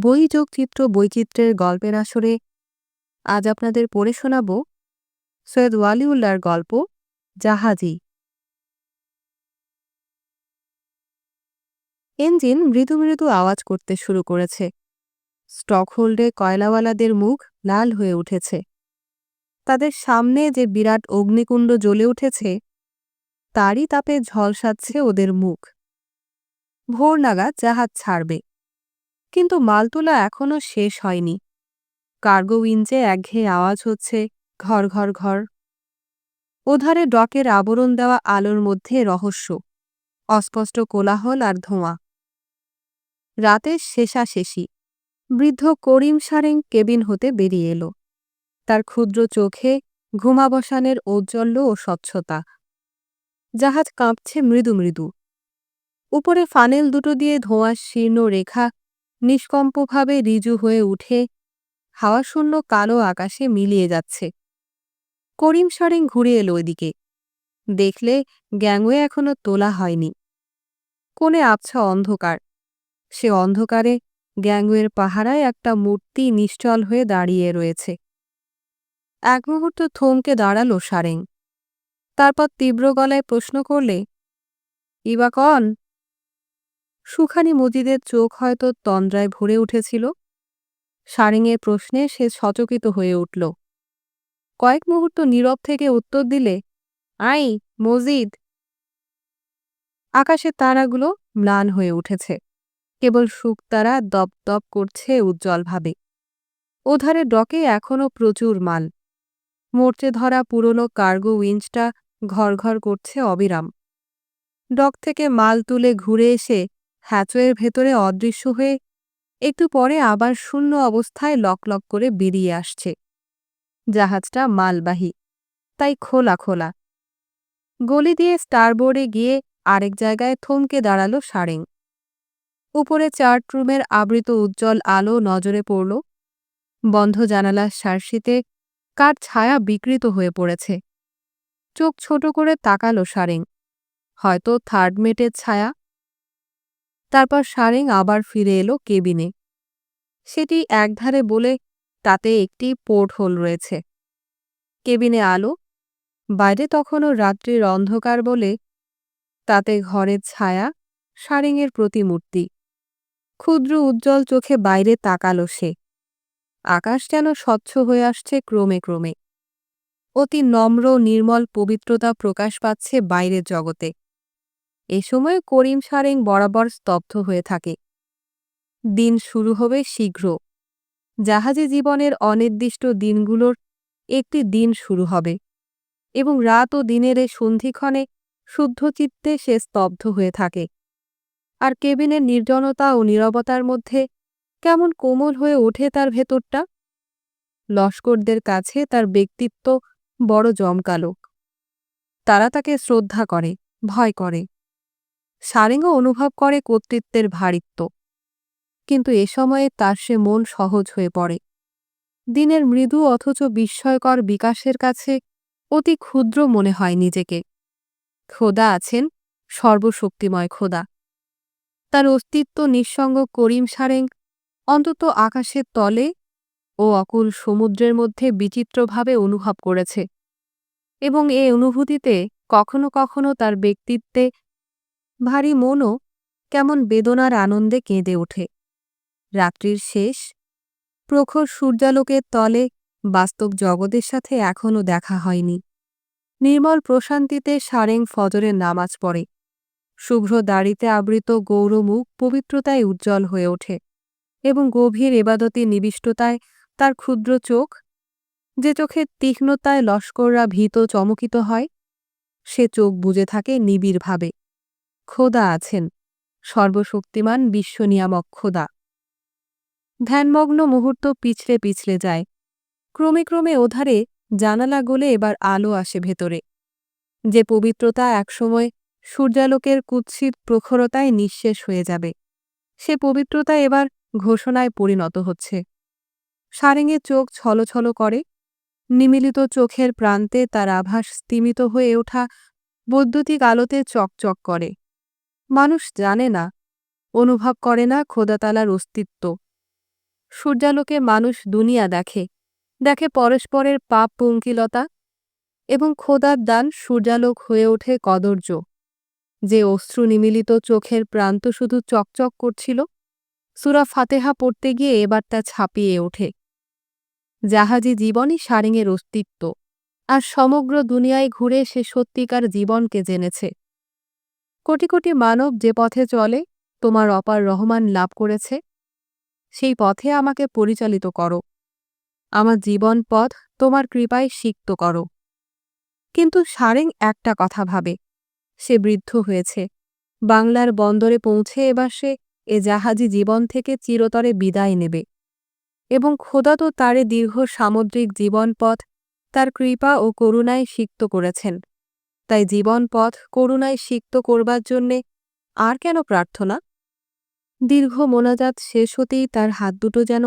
বই যোগচিত্র বৈচিত্র্যের গল্পের আসরে আজ আপনাদের পড়ে শোনাব সৈয়দ ওয়ালিউল্লাহর গল্প, জাহাজি। ইঞ্জিন মৃদু মৃদু আওয়াজ করতে শুরু করেছে। স্টকহোল্ডে কয়লাওয়ালাদের মুখ লাল হয়ে উঠেছে। তাদের সামনে যে বিরাট অগ্নিকুণ্ড জ্বলে উঠেছে, তারই তাপে ঝলসাচ্ছে ওদের মুখ। ভোর নাগাদ জাহাজ ছাড়বে। কিন্তু মালতোলা এখনও শেষ হয়নি। কার্গো উইঞ্জে একঘেয়ে আওয়াজ হচ্ছে, ঘর ঘর ঘর। ওধারে ডকের আবরণ দেওয়া আলোর মধ্যে রহস্য, অস্পষ্ট কোলাহল আর ধোঁয়া। রাতের শেষাশেষি, বৃদ্ধ করিম সারেং কেবিন হতে বেরিয়ে এলো। তার ক্ষুদ্র চোখে ঘুমাবসানের ঔজ্জ্বল্য ও স্বচ্ছতা। জাহাজ কাঁপছে মৃদু মৃদু। উপরে ফানেল দুটো দিয়ে ধোঁয়ার শীর্ণ রেখা নিষ্কম্পভাবে রিজু হয়ে উঠে হাওয়াশূন্য কালো আকাশে মিলিয়ে যাচ্ছে। করিম সরেং ঘুরে এলো ওইদিকে দেখলে গ্যাংওয়ে এখনও তোলা হয়নি। কোণে আবছা অন্ধকার। সে অন্ধকারে গ্যাংওয়ের পাহারায় একটা মূর্তি নিশ্চল হয়ে দাঁড়িয়ে রয়েছে। এক মুহূর্ত থমকে দাঁড়াল সারেং। তারপর তীব্র গলায় প্রশ্ন করলে, ইবা কন? সুখানি মজিদের চোখ হয়তো তন্দ্রায় ভরে উঠেছিল। সারেংয়ের প্রশ্নে সে সচকিত হয়ে উঠল। কয়েক মুহূর্ত নীরব থেকে উত্তর দিলে, আই, মজিদ! আকাশের তারাগুলো ম্লান হয়ে উঠেছে। কেবল শুকতারা দপ দপ করছে উজ্জ্বলভাবে। ওধারে ডকে এখনও প্রচুর মাল। মোর্চে ধরা পুরনো কার্গো উইঞ্চটা ঘর করছে অবিরাম। ডক থেকে মাল তুলে ঘুরে এসে হ্যাচওয়ের ভেতরে অদৃশ্য হয়ে একটু পরে আবার শূন্য অবস্থায় লক করে বেরিয়ে আসছে। জাহাজটা মালবাহী, তাই খোলা খোলা। গলি দিয়ে স্টারবোর্ডে গিয়ে আরেক জায়গায় থমকে দাঁড়াল সারেং। উপরে চার্ট রুমের আবৃত উজ্জ্বল আলো নজরে পড়ল। বন্ধ জানালার সার্সিতে কার ছায়া বিকৃত হয়ে পড়েছে। চোখ ছোট করে তাকালো সারেং। হয়তো থার্ড মেটের ছায়া। তারপর সারেং আবার ফিরে এলো কেবিনে। সেটি একধারে বলে তাতে একটি পোর্ট হোল রয়েছে। কেবিনে আলো। বাইরে তখনও রাত্রির অন্ধকার বলে তাতে ঘরের ছায়া, সারেংয়ের প্রতিমূর্তি। ক্ষুদ্র উজ্জ্বল চোখে বাইরে তাকালো সে। আকাশ যেন স্বচ্ছ হয়ে আসছে ক্রমে ক্রমে। অতি নম্র, নির্মল পবিত্রতা প্রকাশ পাচ্ছে বাইরের জগতে। এ সময় করিম সারেং বরাবর স্তব্ধ হয়ে থাকে। দিন শুরু হবে শীঘ্র। জাহাজে জীবনের অনির্দিষ্ট দিনগুলোর একটি দিন শুরু হবে এবং রাত ও দিনের এ সন্ধিক্ষণে শুদ্ধচিত্তে সে স্তব্ধ হয়ে থাকে। আর কেবিনের নির্জনতা ও নীরবতার মধ্যে কেমন কোমল হয়ে ওঠে তার ভেতরটা? লস্করদের কাছে তার ব্যক্তিত্ব বড় জমকালো। তারা তাকে শ্রদ্ধা করে, ভয় করে। সারেঙ্গ অনুভব করে কর্তৃত্বের ভারিত্ব। কিন্তু এ সময়ে তার সে মন সহজ হয়ে পড়ে। দিনের মৃদু অথচ বিস্ময়কর বিকাশের কাছে অতি ক্ষুদ্র মনে হয় নিজেকে। খোদা আছেন সর্বশক্তিময় খোদা। তার অস্তিত্ব নিঃসঙ্গ করিম সারেং অন্তত আকাশের তলে ও অকুল সমুদ্রের মধ্যে বিচিত্রভাবে অনুভব করেছে। এবং এ অনুভূতিতে কখনো কখনো তার ব্যক্তিত্বে ভারী মনও কেমন বেদনার আনন্দে কেঁদে ওঠে। রাত্রির শেষ। প্রখর সূর্যালোকের তলে বাস্তব জগতের সাথে এখনও দেখা হয়নি। নির্মল প্রশান্তিতে সারেং ফজরের নামাজ পড়ে। শুভ্র দাড়িতে আবৃত গৌরমুখ পবিত্রতায় উজ্জ্বল হয়ে ওঠে এবং গভীর এবাদতি নিবিষ্টতায় তার ক্ষুদ্র চোখ, যে চোখের তীক্ষ্ণতায় লস্কররা ভীত চমকিত হয়, সে চোখ বুঝে থাকে নিবিড়ভাবে। খোদা আছেন। সর্বশক্তিমান বিশ্বনিয়ামক খোদা। ধ্যানমগ্ন মুহূর্ত পিছলে পিছলে যায়। ক্রমে ক্রমে ওধারে জানালা গলে এবার আলো আসে ভেতরে। যে পবিত্রতা একসময় সূর্যালোকের কুৎসিত প্রখরতায় নিঃশেষ হয়ে যাবে, সে পবিত্রতা এবার ঘোষণায় পরিণত হচ্ছে। সারেঙে চোখ ছলছল করে। নিমিলিত চোখের প্রান্তে তার আভাস স্তিমিত হয়ে ওঠা বৈদ্যুতিক আলোতে চকচক করে। মানুষ জানে না, অনুভব করে না খোদাতালার অস্তিত্ব। সূর্যালোকে মানুষ দুনিয়া দেখে দেখে পরস্পরের পাপ পঙ্কিলতা এবং খোদার দান সূর্যালোক হয়ে ওঠে কদর্য। যে অশ্রু নিমিলিত চোখের প্রান্ত শুধু চকচক করছিল, সুরা ফাতেহা পড়তে গিয়ে এবার তা ছাপিয়ে ওঠে। জাহাজি জীবনই সারেঙের অস্তিত্ব, আর সমগ্র দুনিয়ায় ঘুরে সে সত্যিকার জীবনকে জেনেছে। কোটি কোটি মানব যে পথে চলে, তোমার অপার রহমান লাভ করেছে। সেই পথে আমাকে পরিচালিত করো। আমার জীবন পথ তোমার কৃপায় সিক্ত করো। কিন্তু সারেং একটা কথা ভাবে, সে বৃদ্ধ হয়েছে। বাংলার বন্দরে পৌঁছে এবার সে এ জাহাজি জীবন থেকে চিরতরে বিদায় নেবে। এবং খোদা তো তারে দীর্ঘ সামুদ্রিক জীবনপথ তার কৃপা ও করুণায় সিক্ত করেছেন। তাই জীবনপথ করুণায় সিক্ত করবার জন্যে আর কেন প্রার্থনা? দীর্ঘ মোনাজাত শেষ হতেই তার হাত দুটো যেন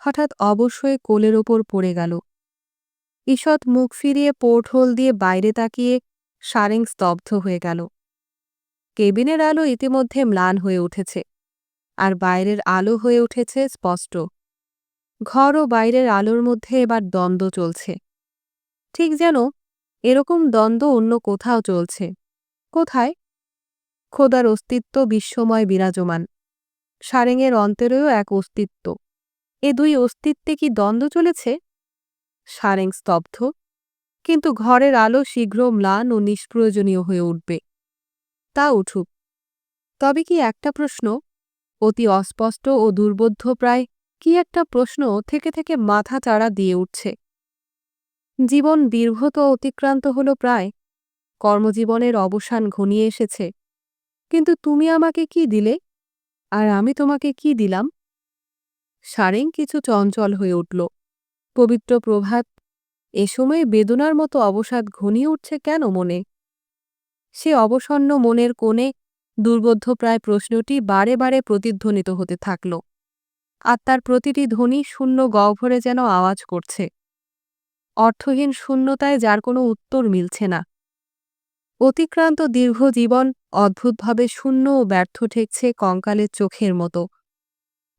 হঠাৎ অবশ্যই কোলের ওপর পড়ে গেল। ঈষৎ মুখ ফিরিয়ে পোর্টহোল দিয়ে বাইরে তাকিয়ে সারেং স্তব্ধ হয়ে গেল। কেবিনের আলো ইতিমধ্যে ম্লান হয়ে উঠেছে আর বাইরের আলো হয়ে উঠেছে স্পষ্ট। ঘর ও বাইরের আলোর মধ্যে এবার দ্বন্দ্ব চলছে। ঠিক যেন এরকম দ্বন্দ্ব অন্য কোথাও চলছে। কোথায়? খোদার অস্তিত্ব বিশ্বময় বিরাজমান। সারেঙের অন্তরেও এক অস্তিত্ব। এ দুই অস্তিত্বে কি দ্বন্দ্ব চলেছে? সারেং স্তব্ধ, কিন্তু ঘরের আলো শীঘ্র ম্লান ও নিষ্প্রয়োজনীয় হয়ে উঠবে। তা উঠুক। তবে কি একটা প্রশ্ন? অতি অস্পষ্ট ও দুর্বোধ্য প্রায় কি একটা প্রশ্ন থেকে থেকে মাথা চাড়া দিয়ে উঠছে। জীবন দীর্ঘত অতিক্রান্ত হল প্রায়। কর্মজীবনের অবসান ঘনিয়ে এসেছে। কিন্তু তুমি আমাকে কি দিলে? আর আমি তোমাকে কি দিলাম? সারেং কিছু চঞ্চল হয়ে উঠল। পবিত্র প্রভাত, এ সময়ে বেদনার মতো অবসাদ ঘনিয়ে উঠছে কেন মনে? সে অবসন্ন মনের কোণে দুর্বোধ্য প্রায় প্রশ্নটি বারে বারে প্রতিধ্বনিত হতে থাকল। আত্মার প্রতিটি ধ্বনি শূন্য গহ্বরে যেন আওয়াজ করছে। অর্থহীন শূন্যতায় যার কোনো উত্তর মিলছে না। অতিক্রান্ত দীর্ঘ জীবন অদ্ভুতভাবে শূন্য ও ব্যর্থ ঠেকছে কঙ্কালের চোখের মতো।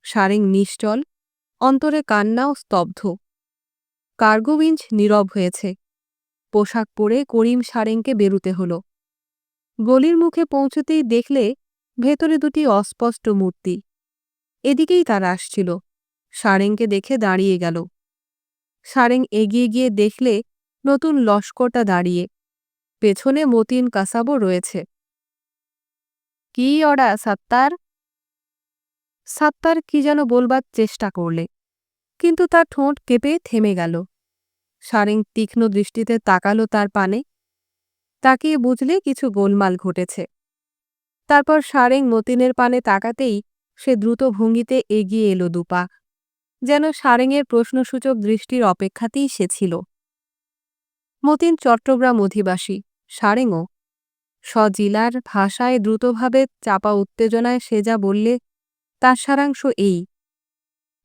সারেং নিশ্চল, অন্তরে কান্নাও স্তব্ধ। কার্গোউইঞ্চ নীরব হয়েছে। পোশাক পরে করিম সারেংকে বেরুতে হল। গলির মুখে পৌঁছতেই দেখলে ভেতরে দুটি অস্পষ্ট মূর্তি। এদিকেই তারা আসছিল। সারেংকে দেখে দাঁড়িয়ে গেল। সারেং এগিয়ে গিয়ে দেখলে নতুন লস্করটা দাঁড়িয়ে। পেছনে মতিন কাসাবো রয়েছে। কি অডা সাত্তার? সাত্তার কি যেন বলবার চেষ্টা করলে। কিন্তু তার ঠোঁট কেঁপে থেমে গেল। সারেং তীক্ষ্ণ দৃষ্টিতে তাকালো তার পানে। তাকিয়ে বুঝলে কিছু গোলমাল ঘটেছে। তারপর সারেং মতিনের পানে তাকাতেই সে দ্রুত ভঙ্গিতে এগিয়ে এলো দুপা। যেন সারেংয়ের প্রশ্নসূচক দৃষ্টির অপেক্ষাতেই সে ছিল। মতিন চট্টগ্রাম অধিবাসী সারেংও স্বজিলার ভাষায় দ্রুতভাবে চাপা উত্তেজনায় সে যা বললে, তার সারাংশ এই।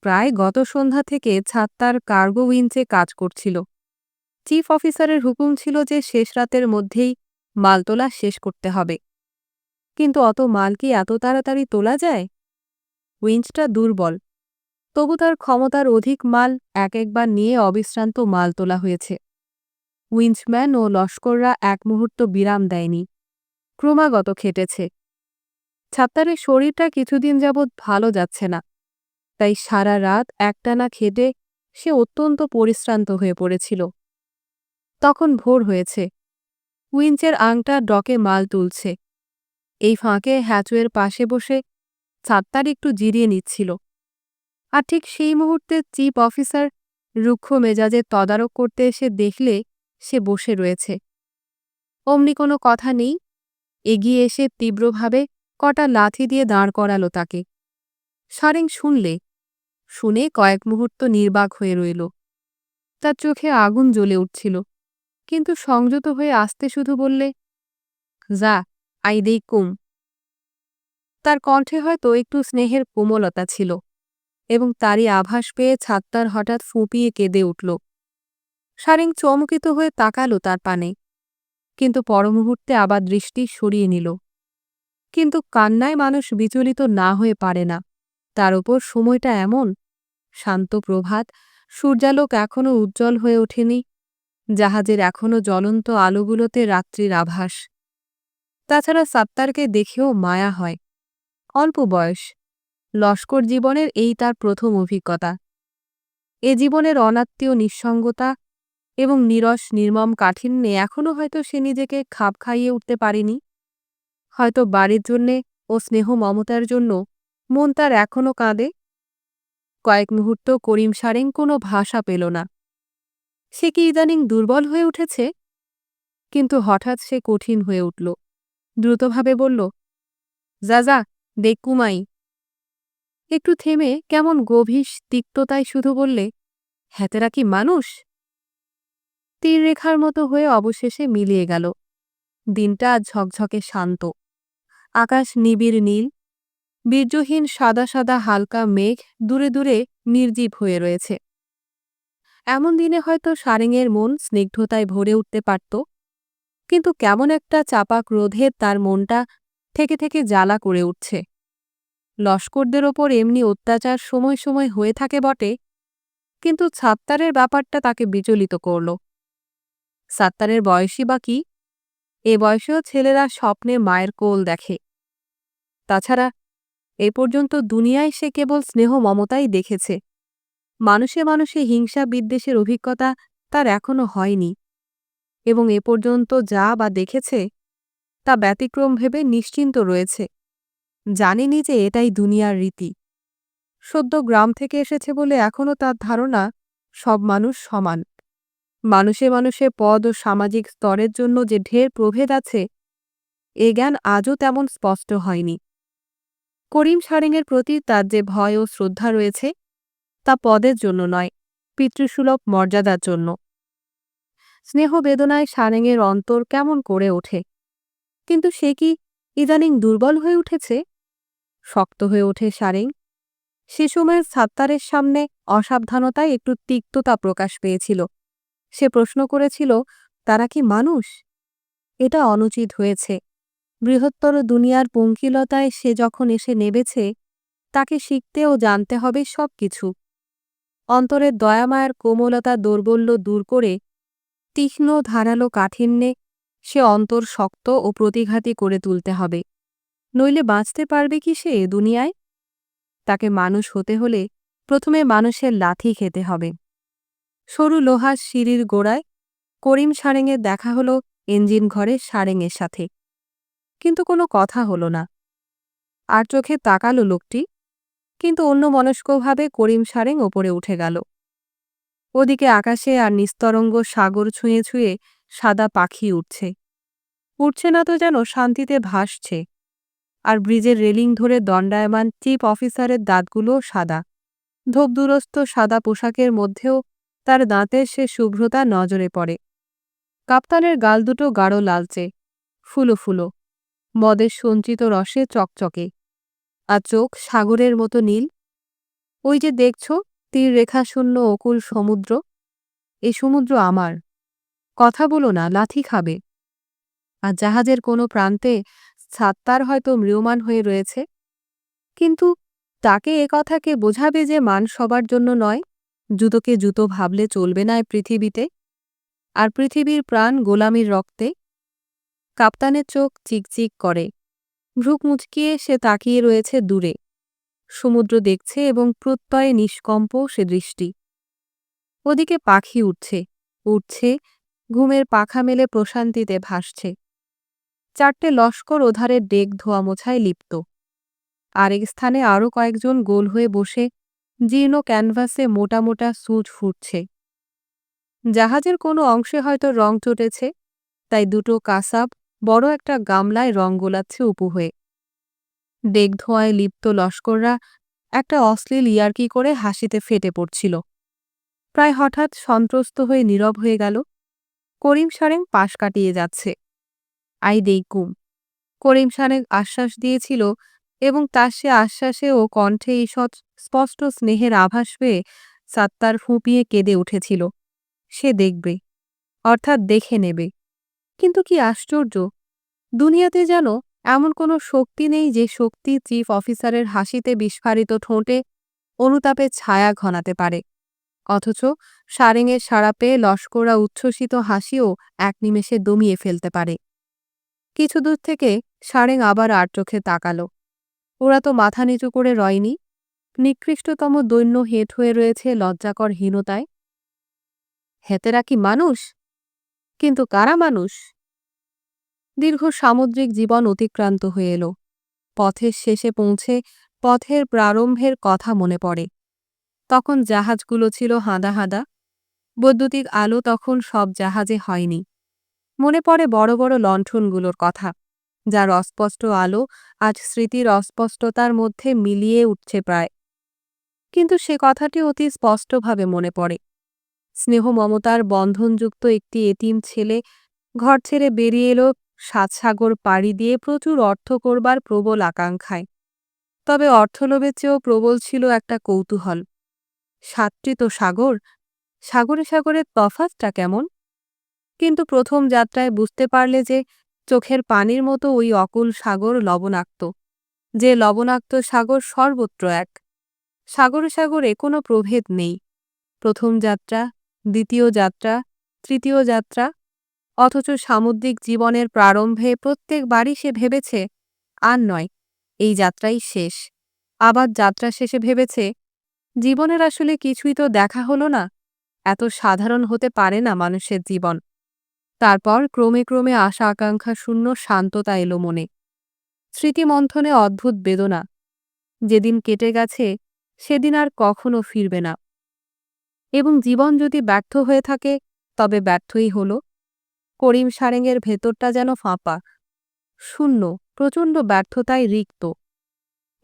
প্রায় গত সন্ধ্যা থেকে ছাত্তার কার্গো উইঞ্চে কাজ করছিল। চিফ অফিসারের হুকুম ছিল যে শেষ রাতের মধ্যেই মাল তোলা শেষ করতে হবে। কিন্তু অত মাল কি এত তাড়াতাড়ি তোলা যায়? উইঞ্চটা দুর্বল। তবু তার ক্ষমতার অধিক মাল এক একবার নিয়ে অবিশ্রান্ত মাল তোলা হয়েছে। উইঞ্চম্যান ও লস্কররা এক মুহূর্ত বিরাম দেয়নি। ক্রমাগত খেটেছে। ছাত্তারের শরীরটা কিছুদিন যাবৎ ভালো যাচ্ছে না। তাই সারা রাত একটানা খেটে সে অত্যন্ত পরিশ্রান্ত হয়ে পড়েছিল। তখন ভোর হয়েছে। উইঞ্চের আংটা ডকে মাল তুলছে। এই ফাঁকে হ্যাচুয়ের পাশে বসে ছাত্তার একটু জিরিয়ে নিচ্ছিল। আর ঠিক সেই মুহূর্তে চিফ অফিসার রুক্ষ মেজাজে তদারক করতে এসে দেখলে সে বসে রয়েছে। অমনি কোনো কথা নেই। এগিয়ে এসে তীব্রভাবে কটা লাথি দিয়ে দাঁড় করালো তাকে। সারেং শুনলে, শুনে কয়েক মুহূর্ত নির্বাক হয়ে রইল। তার চোখে আগুন জ্বলে উঠছিল, কিন্তু সংযত হয়ে আসতে শুধু বললে, যা, আই দেই কুম। তার কণ্ঠে হয়তো একটু স্নেহের কোমলতা ছিল। এবং তারই আভাস পেয়ে ছাত্তার হঠাৎ ফুঁপিয়ে কেঁদে উঠল। সারেং চমকিত হয়ে তাকালো তার পানে, কিন্তু পরমুহূর্তে আবার দৃষ্টি সরিয়ে নিল। কিন্তু কান্নায় মানুষ বিচলিত না হয়ে পারে না। তার ওপর সময়টা এমন, শান্ত প্রভাত, সূর্যালোক এখনও উজ্জ্বল হয়ে ওঠেনি, জাহাজের এখনও জ্বলন্ত আলোগুলোতে রাত্রির আভাস। তাছাড়া সাত্তারকে দেখেও মায়া হয়। অল্প বয়স। লস্কর জীবনের এই তার প্রথম অভিজ্ঞতা। এ জীবনের অনাত্মীয় নিঃসঙ্গতা এবং নিরস নির্মম কাঠিন্যে এখনও হয়তো সে নিজেকে খাপ খাইয়ে উঠতে পারেনি। হয়তো বাড়ির জন্যে ও স্নেহ মমতার জন্য মন তার এখনও কাঁদে। কয়েক মুহূর্ত করিম সারেং কোনো ভাষা পেল না। সে কি ইদানিং দুর্বল হয়ে উঠেছে? কিন্তু হঠাৎ সে কঠিন হয়ে উঠল। দ্রুতভাবে বলল, যা যা, দেখ কুমাই একটু থেমে কেমন গভীর তিক্ততায় শুধু বললে, হ্যাতেরা কি মানুষ? তীর রেখার মতো হয়ে অবশেষে মিলিয়ে গেল। দিনটা ঝকঝকে শান্ত। আকাশ নিবিড় নীল। বীর্যহীন সাদা সাদা হালকা মেঘ দূরে দূরে নির্জীব হয়ে রয়েছে। এমন দিনে হয়তো সারেঙের মন স্নিগ্ধতায় ভরে উঠতে পারত, কিন্তু কেমন একটা চাপা ক্রোধে তার মনটা থেকে থেকে জ্বালা করে উঠছে। লস্করদের ওপর এমনি অত্যাচার সময় সময় হয়ে থাকে বটে। কিন্তু ছাত্তারের ব্যাপারটা তাকে বিচলিত করল। সাত্তারের বয়সী বা কি? এ বয়সেও ছেলেরা স্বপ্নে মায়ের কোল দেখে। তাছাড়া এ পর্যন্ত দুনিয়ায় সে কেবল স্নেহ মমতাই দেখেছে। মানুষে মানুষে হিংসা বিদ্বেষের অভিজ্ঞতা তার এখনও হয়নি। এবং এ পর্যন্ত যা বা দেখেছে, তা ব্যতিক্রম ভেবে নিশ্চিন্ত রয়েছে। জানেনি যে এটাই দুনিয়ার রীতি। সদ্য গ্রাম থেকে এসেছে বলে এখনও তার ধারণা, সব মানুষ সমান। মানুষে মানুষে পদ ও সামাজিক স্তরের জন্য যে ঢের প্রভেদ আছে, এ জ্ঞান আজও তেমন স্পষ্ট হয়নি। করিম সারেঙের প্রতি তার যে ভয় ও শ্রদ্ধা রয়েছে, তা পদের জন্য নয়, পিতৃসুলভ মর্যাদার জন্য। স্নেহ বেদনায় সারেঙের অন্তর কেমন করে ওঠে? কিন্তু সে কি ইদানিং দুর্বল হয়ে উঠেছে? শক্ত হয়ে ওঠে সারেং। সে সময়ের সাত্তারের সামনে অসাবধানতায় একটু তিক্ততা প্রকাশ পেয়েছিল। সে প্রশ্ন করেছিল, তারা কি মানুষ? এটা অনুচিত হয়েছে। বৃহত্তর দুনিয়ার পঙ্কিলতায় সে যখন এসে নেবেছে, তাকে শিখতে ও জানতে হবে সব কিছু অন্তরের দয়ামায়ার কোমলতা দৌর্বল্য দূর করে, তীক্ষ্ণ ধারালো কাঠিন্যে সে অন্তর শক্ত ও প্রতিঘাতী করে তুলতে হবে। নইলে বাঁচতে পারবে কি সে এ দুনিয়ায়? তাকে মানুষ হতে হলে প্রথমে মানুষের লাথি খেতে হবে। সরু লোহার সিঁড়ির গোড়ায় করিম সারেঙের দেখা হলো ইঞ্জিন ঘরে সারেঙের সাথে। কিন্তু কোনো কথা হলো না। আর চোখে তাকালো লোকটি, কিন্তু অন্য মনস্কভাবে করিম সারেং ওপরে উঠে গেল। ওদিকে আকাশে আর নিস্তরঙ্গ সাগর ছুঁয়ে ছুঁয়ে সাদা পাখি উঠছে। উঠছে না তো যেন শান্তিতে ভাসছে। আর ব্রিজের রেলিং ধরে দণ্ডায়মান চিফ অফিসারের দাঁতগুলোও সাদা। ধোপদুরস্ত সাদা পোশাকের মধ্যেও তার দাঁতের সে শুভ্রতা নজরে পড়ে। কাপ্তানের গাল দুটো গাঢ় লালচে, ফুলো ফুলো, মদের সঞ্চিত রসে চকচকে। আর চোখ সাগরের মতো নীল। ওই যে দেখছ, তীর রেখা শূন্য অকুল সমুদ্র? এ সমুদ্র আমার। কথা বলো না, লাথি খাবে। আর জাহাজের কোনো প্রান্তে ছাত্তার হয়তো ম্রিয়মান হয়ে রয়েছে। কিন্তু তাকে এ কথাকে বোঝাবে যে মান সবার জন্য নয়, জুতোকে জুতো ভাবলে চলবে না পৃথিবীতে। আর পৃথিবীর প্রাণ গোলামির রক্তে। কাপ্তানের চোখ চিকচিক করে। ভ্রুক মুচকিয়ে সে তাকিয়ে রয়েছে দূরে। সমুদ্র দেখছে এবং প্রত্যয়ে নিষ্কম্প সে দৃষ্টি। ওদিকে পাখি উঠছে উঠছে, ঘুমের পাখা মেলে প্রশান্তিতে ভাসছে। চারটে লস্কর ওধারের ডেক ধোয়া মোছায় লিপ্ত। আরেক স্থানে আরও কয়েকজন গোল হয়ে বসে, জীর্ণ ক্যানভাসে মোটা মোটা সুচ ফুটছে। জাহাজের কোনো অংশে হয়তো রং চটেছে, তাই দুটো কাসাব, বড় একটা গামলায় রং গোলাচ্ছে উপু হয়ে। ডেক ধোঁয়ায় লিপ্ত লস্কররা একটা অশ্লীল ইয়ার্কি করে হাসিতে ফেটে পড়ছিল। প্রায় হঠাৎ সন্ত্রস্ত হয়ে নীরব হয়ে গেল। করিম সারেং পাশ কাটিয়ে যাচ্ছে। আই দেইকুম করিম সানেক আশ্বাস দিয়েছিল এবং তার সে আশ্বাসে ও কণ্ঠে ঈষৎ স্পষ্ট স্নেহের আভাস পেয়ে সাত্তার ফুঁপিয়ে কেঁদে উঠেছিল। সে দেখবে, অর্থাৎ দেখে নেবে। কিন্তু কি আশ্চর্য, দুনিয়াতে যেন এমন কোনো শক্তি নেই যে শক্তি চিফ অফিসারের হাসিতে বিস্ফারিত ঠোঁটে অনুতাপের ছায়া ঘনাতে পারে। অথচ সারেঙের সাড়া পেয়ে লস্করা উচ্ছ্বসিত হাসিও এক নিমেষে দমিয়ে ফেলতে পারে। কিছু দূর থেকে সারেং আবার আর চোখে তাকালো। ওরা তো মাথা নিচু করে রয়নি। নিকৃষ্টতম দৈন্য হেঁট হয়ে রয়েছে লজ্জাকর হীনতায়। হেতেরা কি মানুষ? কিন্তু কারা মানুষ? দীর্ঘ সামুদ্রিক জীবন অতিক্রান্ত হয়ে এলো। পথের শেষে পৌঁছে পথের প্রারম্ভের কথা মনে পড়ে। তখন জাহাজগুলো ছিল হাঁদা হাঁদা। বৈদ্যুতিক আলো তখন সব জাহাজে হয়নি। মনে পড়ে বড় বড় লণ্ঠনগুলোর কথা, যার অস্পষ্ট আলো আজ স্মৃতির অস্পষ্টতার মধ্যে মিলিয়ে উঠছে প্রায়। কিন্তু সে কথাটি অতি স্পষ্টভাবে মনে পড়ে। স্নেহ মমতার বন্ধনযুক্ত একটি এতিম ছেলে ঘর ছেড়ে বেরিয়ে এলো সাতসাগর পাড়ি দিয়ে প্রচুর অর্থ করবার প্রবল আকাঙ্ক্ষায়। তবে অর্থলোভের চেয়েও প্রবল ছিল একটা কৌতূহল। সাতটি তো সাগর, সাগরে সাগরের তফাতটা কেমন? কিন্তু প্রথম যাত্রায় বুঝতে পারলে যে চোখের পানির মতো ওই অকুল সাগর লবণাক্ত, যে লবণাক্ত সাগর সর্বত্র এক। সাগর সাগরে কোনো প্রভেদ নেই। প্রথম যাত্রা, দ্বিতীয় যাত্রা, তৃতীয় যাত্রা, অথচ সামুদ্রিক জীবনের প্রারম্ভে প্রত্যেকবারই সে ভেবেছে, আর নয়, এই যাত্রাই শেষ। আবার যাত্রা শেষে ভেবেছে, জীবনের আসলে কিছুই তো দেখা হলো না, এত সাধারণ হতে পারে না মানুষের জীবন। তারপর ক্রমে ক্রমে আশা আকাঙ্ক্ষা শূন্য, শান্ততা এলো মনে। স্মৃতিমন্থনে অদ্ভুত বেদনা। যেদিন কেটে গেছে, সেদিন আর কখনো ফিরবে না। এবং জীবন যদি ব্যর্থ হয়ে থাকে, তবে ব্যর্থই হল। করিম সারেঙের ভেতরটা যেন ফাঁপা। শূন্য, প্রচণ্ড ব্যর্থতায় রিক্ত।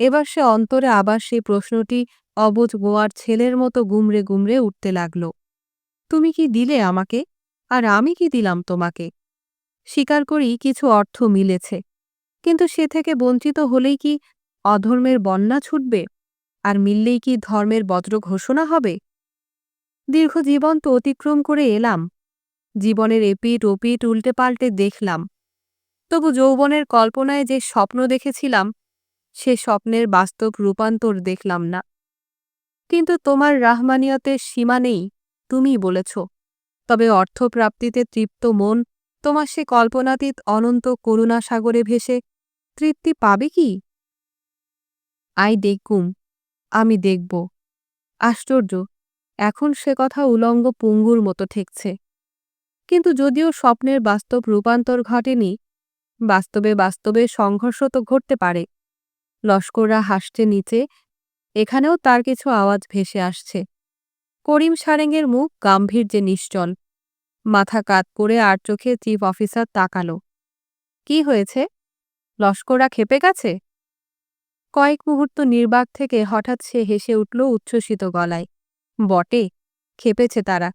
এবার সে অন্তরে আবার সেই প্রশ্নটি অবুজ গোয়ার ছেলের মতো গুমরে গুমরে উঠতে লাগল। তুমি কি দিলে আমাকে? আর আমি কি দিলাম তোমাকে? স্বীকার করি কিছু অর্থ মিলেছে। কিন্তু সে থেকে বঞ্চিত হলেই কি অধর্মের বন্যা ছুটবে? আর মিললেই কি ধর্মের বজ্র ঘোষণা হবে? দীর্ঘ জীবন তো অতিক্রম করে এলাম। জীবনের এপিট ওপিট উল্টে পাল্টে দেখলাম। তবু যৌবনের কল্পনায় যে স্বপ্ন দেখেছিলাম, সে স্বপ্নের বাস্তব রূপান্তর দেখলাম না। কিন্তু তোমার রাহমানিয়তের সীমা নেই তুমি বলেছ। তবে অর্থপ্রাপ্তিতে তৃপ্ত মন তোমার সে কল্পনাতীত অনন্ত করুণা সাগরে ভেসে তৃপ্তি পাবে কি? আই দেখুম, আমি দেখব। আশ্চর্য, এখন সে কথা উলঙ্গ পুঙ্গুর মতো ঠেকছে। কিন্তু যদিও স্বপ্নের বাস্তব রূপান্তর ঘটেনি, বাস্তবে বাস্তবে সংঘর্ষ তো ঘটতে পারে। লস্কররা হাসছে নিচে, এখানেও তার কিছু আওয়াজ ভেসে আসছে। করিম সারেঙ্গের মুখ গাম্ভীর্যে নিশ্চল। মাথা কাত করে আর চোখে চিফ অফিসার তাকালো। কি হয়েছে? লস্কররা খেপে গেছে? কয়েক মুহূর্ত নির্বাক থেকে হঠাৎ সে হেসে উঠল উচ্ছ্বসিত গলায়। বটে খেপেছে তারা।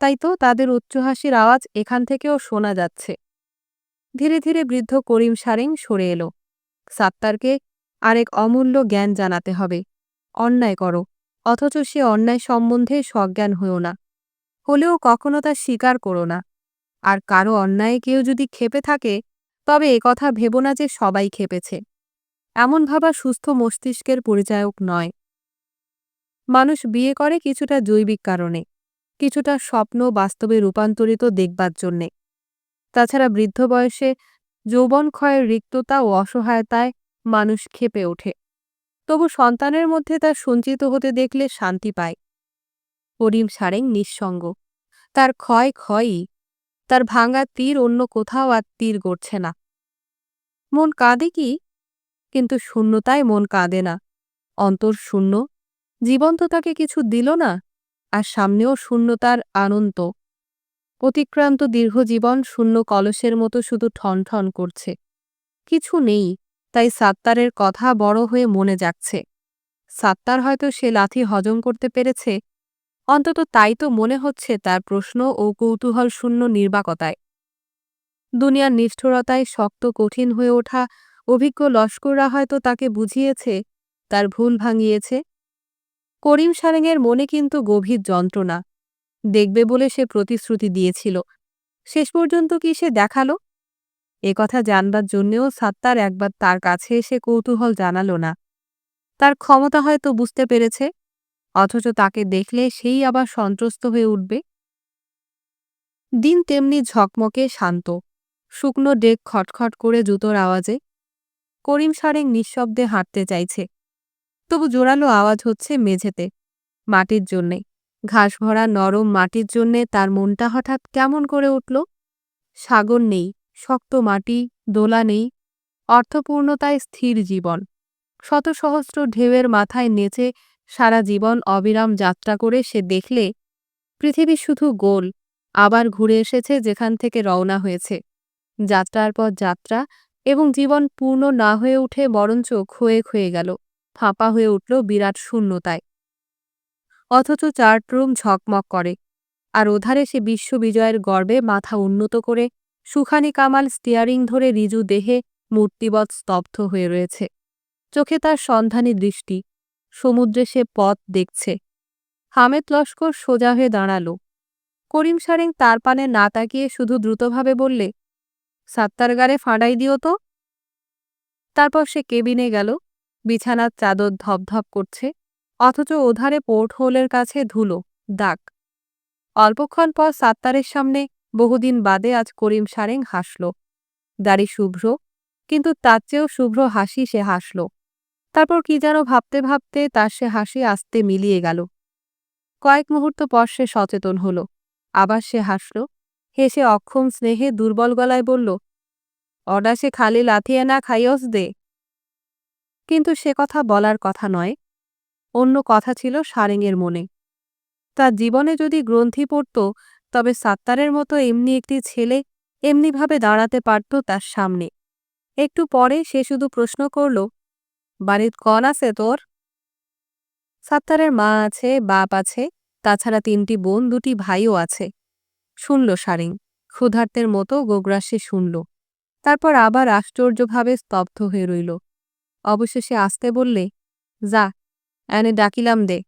তাই তো তাদের উচ্চহাসির আওয়াজ এখান থেকেও শোনা যাচ্ছে। ধীরে ধীরে বৃদ্ধ করিম সারেং সরে এলো। সাত্তারকে আরেক অমূল্য জ্ঞান জানাতে হবে। অন্যায় করো। অথচ সে অন্যায় সম্বন্ধে সজ্ঞান হয়েও না, হলেও কখনো তা স্বীকার করো না। আর কারও অন্যায়ে কেউ যদি খেপে থাকে, তবে কথা ভেব না যে সবাই খেপেছে এমন ভাবা সুস্থ মস্তিষ্কের পরিচায়ক নয়। মানুষ বিয়ে করে কিছুটা জৈবিক কারণে, কিছুটা স্বপ্ন বাস্তবে রূপান্তরিত দেখবার জন্যে। তাছাড়া বৃদ্ধ বয়সে যৌবন ক্ষয়ের রিক্ততা ও অসহায়তায় মানুষ খেপে ওঠে। তবু সন্তানের মধ্যে তার সঞ্চিত হতে দেখলে শান্তি পায়। করিম সারেং নিঃসঙ্গ। তার ক্ষয় ক্ষয়ই, তার ভাঙা তীর অন্য কোথাও আর তীর গড়ছে না। মন কাঁদে কি? কিন্তু শূন্যতায় মন কাঁদে না। অন্তর শূন্য। জীবন তো তাকে কিছু দিল না, আর সামনেও শূন্যতার আনন্ত অতিক্রান্ত দীর্ঘজীবন শূন্য কলসের মতো শুধু ঠন ঠন করছে। কিছু নেই। তাই সাত্তারের কথা বড় হয়ে মনে যাচ্ছে। সাত্তার হয়তো সে লাথি হজম করতে পেরেছে। অন্তত তাই তো মনে হচ্ছে তার প্রশ্ন ও কৌতূহল শূন্য নির্বাকতায়। দুনিয়ার নিষ্ঠুরতায় শক্ত কঠিন হয়ে ওঠা অভিজ্ঞ লস্কররা হয়তো তাকে বুঝিয়েছে, তার ভুল ভাঙিয়েছে। করিম সারেঙের মনে কিন্তু গভীর যন্ত্রণা। দেখবে বলে সে প্রতিশ্রুতি দিয়েছিল। শেষ পর্যন্ত কি সে দেখাল? এ কথা জানবার জন্যেও সাত্তার একবার তার কাছে এসে কৌতূহল জানালো না। তার ক্ষমতা হয়তো বুঝতে পেরেছে, অথচ তাকে দেখলে সেই আবার সন্ত্রস্ত হয়ে উঠবে। দিন তেমনি ঝকমকে শান্ত, শুকনো ডেক খটখট করে জুতোর আওয়াজে করিম সারেং নিঃশব্দে হাঁটতে চাইছে। তবু জোরালো আওয়াজ হচ্ছে মেঝেতে, মাটির জন্যে। ঘাস ভরা নরম মাটির জন্যে তার মনটা হঠাৎ কেমন করে উঠল? সাগর নেই শক্ত মাটি, দোলা নেই, অর্থপূর্ণতায় স্থির জীবন। শত সহস্র ঢেউয়ের মাথায় নেচে সারা জীবন অবিরাম যাত্রা করে সে দেখলে, পৃথিবী শুধু গোল, আবার ঘুরে এসেছে যেখান থেকে রওনা হয়েছে। যাত্রার পর যাত্রা এবং জীবন পূর্ণ না হয়ে উঠে বরঞ্চ ক্ষয়ে ক্ষয়ে গেল, ফাঁপা হয়ে উঠল বিরাট শূন্যতায়। অথচ চার্টরুম ঝকমক করে, আর ওধারে সে বিশ্ববিজয়ের গর্বে মাথা উন্নত করে সুখানি কামাল স্টিয়ারিং ধরে রিজু দেহে মূর্তিবৎ স্তব্ধ হয়ে রয়েছে। চোখে তার সন্ধানী দৃষ্টি, সমুদ্রে সে পথ দেখছে। হামেদ লস্কর সোজা হয়ে দাঁড়াল। করিম সারেং তার পানে না তাকিয়ে শুধু দ্রুতভাবে বললে, সাত্তার গারে ফাঁড়াই দিও তো। তারপর সে কেবিনে গেল, বিছানার চাদর ধপধপ করছে, অথচ ওধারে পোর্ট হোলের কাছে ধুলো, দাগ। অল্পক্ষণ পর সাত্তারের সামনে বহুদিন বাদে আজ করিম সারেং হাসল। দাড়ি শুভ্র, কিন্তু তার চেয়েও শুভ্র হাসি সে হাসল। তারপর কি যেন ভাবতে ভাবতে তার সে হাসি আসতে মিলিয়ে গেল। কয়েক মুহূর্ত পর সে সচেতন হল। আবার সে হাসল। হেসে অক্ষম স্নেহে দুর্বল গলায় বলল অডা সে খালি লাথিয়ে না খাইয়স দে। কিন্তু সে কথা বলার কথা নয়। অন্য কথা ছিল সারেংয়ের মনে। তার জীবনে যদি গ্রন্থি পড়ত তবে সাত্তারের মতো এমনি একটি ছেলে এমনিভাবে দাঁড়াতে পারত তার সামনে। একটু পরে সে শুধু প্রশ্ন করল, বাড়ির কন আছে তোর? সাত্তারের মা আছে, বাপ আছে, তাছাড়া তিনটি বোন, দুটি ভাইও আছে। শুনল সারিং ক্ষুধার্তের মতো গোগ্রাসে শুনল। তারপর আবার আশ্চর্যভাবে স্তব্ধ হয়ে রইল। অবশেষে আসতে বললে, যা, এনে ডাকিলাম দে।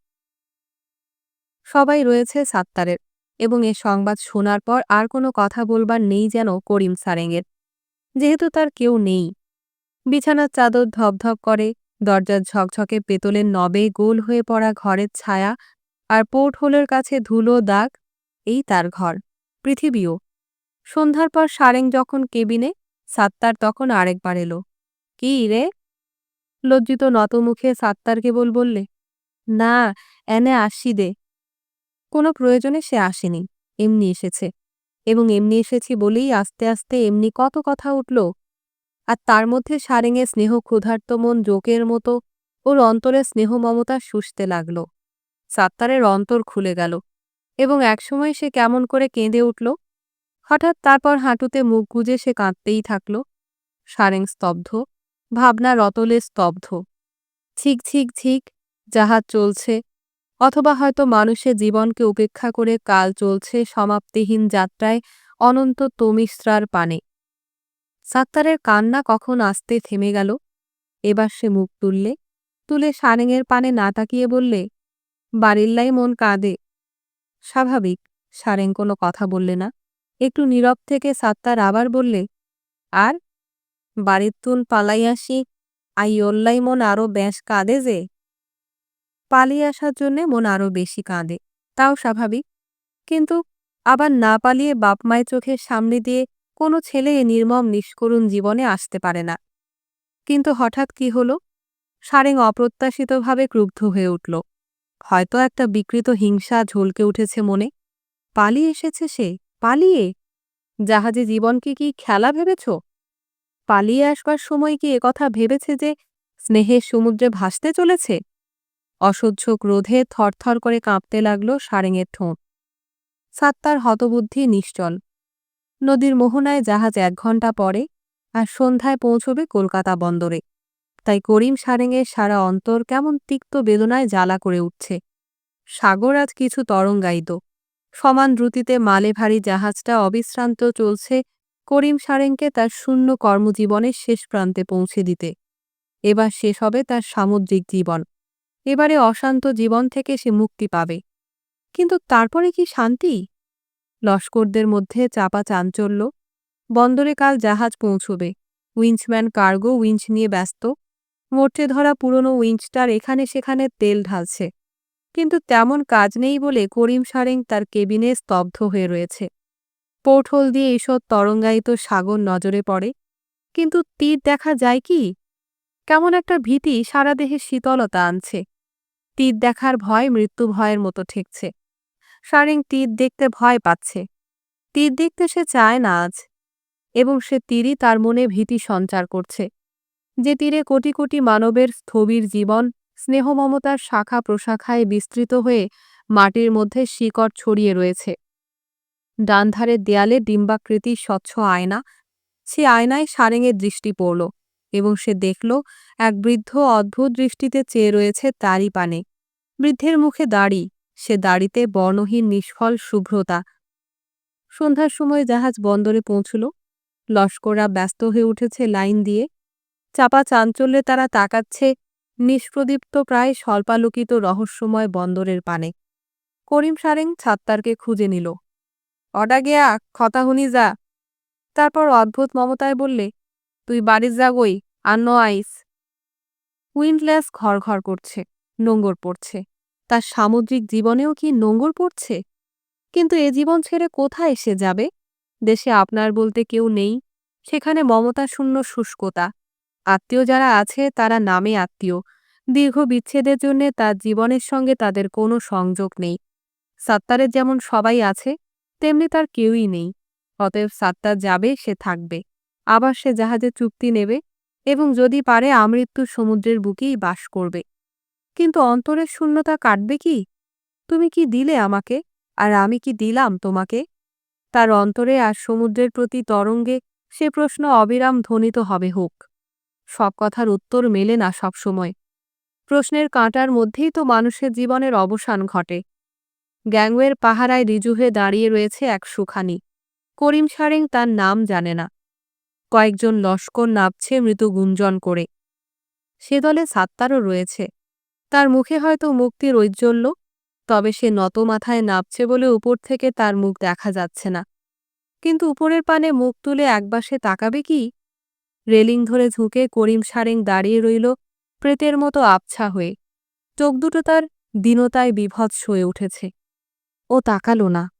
সবাই রয়েছে সাত্তারের। এবং এ সংবাদ শোনার পর আর কোনো কথা বলবার নেই যেন করিম সারেংয়ের যেহেতু তার কেউ নেই। বিছানার চাদর ধপধপ করে, দরজার ঝকঝকে পেতলের নবে গোল হয়ে পড়া ঘরের ছায়া আর পোর্ট হোলের কাছে ধুলো দাগ, এই তার ঘর, পৃথিবীও। সন্ধ্যার পর সারেং যখন কেবিনে, সাত্তার তখন আরেকবার এলো। কি রে? লজ্জিত নতমুখে সাত্তার কেবল বললে, না, এনে আসি দে। কোনো প্রয়োজনে সে আসেনি। এমনি এসেছে। এবং এমনি এসেছি বলেই আস্তে আস্তে এমনি কত কথা উঠল। আর তার মধ্যে সারেঙে স্নেহ ক্ষুধার্ত মন জোকের মতো ওর অন্তরে স্নেহ মমতা শুষতে লাগল। সাত্তারের অন্তর খুলে গেল। এবং একসময় সে কেমন করে কেঁদে উঠল। হঠাৎ তারপর হাঁটুতে মুখ গুজে সে কাঁদতেই থাকল। সারেং স্তব্ধ, ভাবনা রতলে স্তব্ধ। ছিক ছিক ছিক জাহাজ চলছে। অথবা হয়তো মানুষের জীবনকে উপেক্ষা করে কাল চলছে সমাপ্তিহীন যাত্রায় অনন্ত তমিশ্রার পানে। সাত্তারের কান্না কখন আসতে থেমে গেল? এবার সে মুখ তুললে, তুলে সারেঙের পানে না তাকিয়ে বললে, বাড়িল্লাই মন কাঁদে। স্বাভাবিক, সারেং কোনো কথা বললে না। একটু নীরব থেকে সাত্তার আবার বললে, আর, বাড়ির তুন পালাই আসি। আই ওল্লাই মন আরও ব্যাস কাঁদে যে। পালিয়ে আসার জন্যে মন আরও বেশি কাঁদে। তাও স্বাভাবিক। কিন্তু আবার না পালিয়ে বাপ মায়ের চোখের সামনে দিয়ে কোনো ছেলে এ নির্মম নিষ্করুণ জীবনে আসতে পারে না। কিন্তু হঠাৎ কি হল? সারেং অপ্রত্যাশিতভাবে ক্রুব্ধ হয়ে উঠল। হয়তো একটা বিকৃত হিংসা ঝলকে উঠেছে মনে। পালিয়ে এসেছে সে? পালিয়ে? জাহাজে জীবনকে কি খেলা ভেবেছ? পালিয়ে আসবার সময় কি একথা ভেবেছে যে স্নেহের সমুদ্রে ভাসতে চলেছে? অসহ্য ক্রোধে থরথর করে কাঁপতে লাগল সারেঙের ঠোঁট। সাত্তার হতবুদ্ধি নিশ্চল। নদীর মোহনায় জাহাজ এক ঘণ্টা পরে আর সন্ধ্যায় পৌঁছবে কলকাতা বন্দরে। তাই করিম সারেঙের সারা অন্তর কেমন তিক্ত বেদনায় জ্বালা করে উঠছে। সাগর আজ কিছু তরঙ্গায়িত। সমান দ্রুতিতে মালে ভারী জাহাজটা অবিশ্রান্ত চলছে করিম সারেংকে তার শূন্য কর্মজীবনের শেষ প্রান্তে পৌঁছে দিতে। এবার শেষ হবে তার সামুদ্রিক জীবন। এবারে অশান্ত জীবন থেকে সে মুক্তি পাবে। কিন্তু তারপরে কি শান্তি? লস্করদের মধ্যে চাপা চাঞ্চল্য। বন্দরে কাল জাহাজ পৌঁছবে। উইঞ্চম্যান কার্গো উইঞ্চ নিয়ে ব্যস্ত। মোর্চে ধরা পুরনো উইঞ্চটার এখানে সেখানে তেল ঢালছে। কিন্তু তেমন কাজ নেই বলে করিম সারেং তার কেবিনে স্তব্ধ হয়ে রয়েছে। পোর্টহোল দিয়ে ঈষৎ তরঙ্গায়িত সাগর নজরে পড়ে। কিন্তু তীর দেখা যায় কি? কেমন একটা ভীতি সারা দেহে শীতলতা আনছে। তীর দেখার ভয় মৃত্যু ভয়ের মতো ঠেকছে। সারেং তীর দেখতে ভয় পাচ্ছে। তীর দেখতে সে চায় না আজ, এবং সে তীরই তার মনে ভীতি সঞ্চার করছে, যে তীরে কোটি কোটি মানবের স্থবির জীবন, স্নেহমমতার শাখা প্রশাখায় বিস্তৃত হয়ে মাটির মধ্যে শিকড় ছড়িয়ে রয়েছে। ডানধারের দেয়ালে ডিম্বাকৃতি স্বচ্ছ আয়না, সে আয়নায় সারেঙের দৃষ্টি পড়ল। এবং সে দেখল, এক বৃদ্ধ অদ্ভুত দৃষ্টিতে চেয়ে রয়েছে তারই পানে। বৃদ্ধের মুখে দাড়ি, সে দাড়িতে বর্ণহীন নিষ্ফল শুভ্রতা। সন্ধ্যার সময় জাহাজ বন্দরে পৌঁছল। লস্কররা ব্যস্ত হয়ে উঠেছে লাইন দিয়ে। চাপা চাঞ্চল্যে তারা তাকাচ্ছে নিষ্প্রদীপ্ত, প্রায় স্বল্পালোকিত রহস্যময় বন্দরের পানে। করিম সারেং ছাত্তারকে খুঁজে নিল। অডা গেয়া খতা হুনি যা। তারপর অদ্ভুত মমতায় বললে তুই বাড়ির যাগই আর নো আইস। উইন্ডলেস ঘর ঘর করছে নোঙ্গর পড়ছে। তার সামুদ্রিক জীবনেও কি নোঙ্গর পড়ছে? কিন্তু এ জীবন ছেড়ে কোথায় সে যাবে? দেশে আপনার বলতে কেউ নেই। সেখানে মমতা শূন্য শুষ্কতা। আত্মীয় যারা আছে, তারা নামে আত্মীয়। দীর্ঘ বিচ্ছেদের জন্যে তার জীবনের সঙ্গে তাদের কোনো সংযোগ নেই। সাত্তারের যেমন সবাই আছে, তেমনি তার কেউই নেই। অতএব সাত্তার যাবে, সে থাকবে। আবার সে জাহাজে চুক্তি নেবে এবং যদি পারে আমৃত্যু সমুদ্রের বুকেই বাস করবে। কিন্তু অন্তরের শূন্যতা কাটবে কি? তুমি কি দিলে আমাকে, আর আমি কি দিলাম তোমাকে? তার অন্তরে আর সমুদ্রের প্রতি তরঙ্গে সে প্রশ্ন অবিরাম ধ্বনিত হবে, হোক, সব কথার উত্তর মেলে না সবসময় প্রশ্নের কাঁটার মধ্যেই তো মানুষের জীবনের অবসান ঘটে। গ্যাংওয়ের পাহারায় রিজু হয়ে দাঁড়িয়ে রয়েছে এক সুখানি। করিম সারেং তার নাম জানে না। কয়েকজন লস্কর নাবছে মৃত গুঞ্জন করে। সে দলে সাত্তারও রয়েছে। তার মুখে হয়তো মুক্তির ঐজ্জ্বল্য তবে সে নত মাথায় নাবছে বলে উপর থেকে তার মুখ দেখা যাচ্ছে না। কিন্তু উপরের পানে মুখ তুলে একবার সে তাকাবে কি? রেলিং ধরে ঝুঁকে করিম সারেং দাঁড়িয়ে রইল প্রেতের মতো আবছা হয়ে। চোখ দুটো তার দীনতায় বিভৎস হয়ে উঠেছে। ও তাকালো না।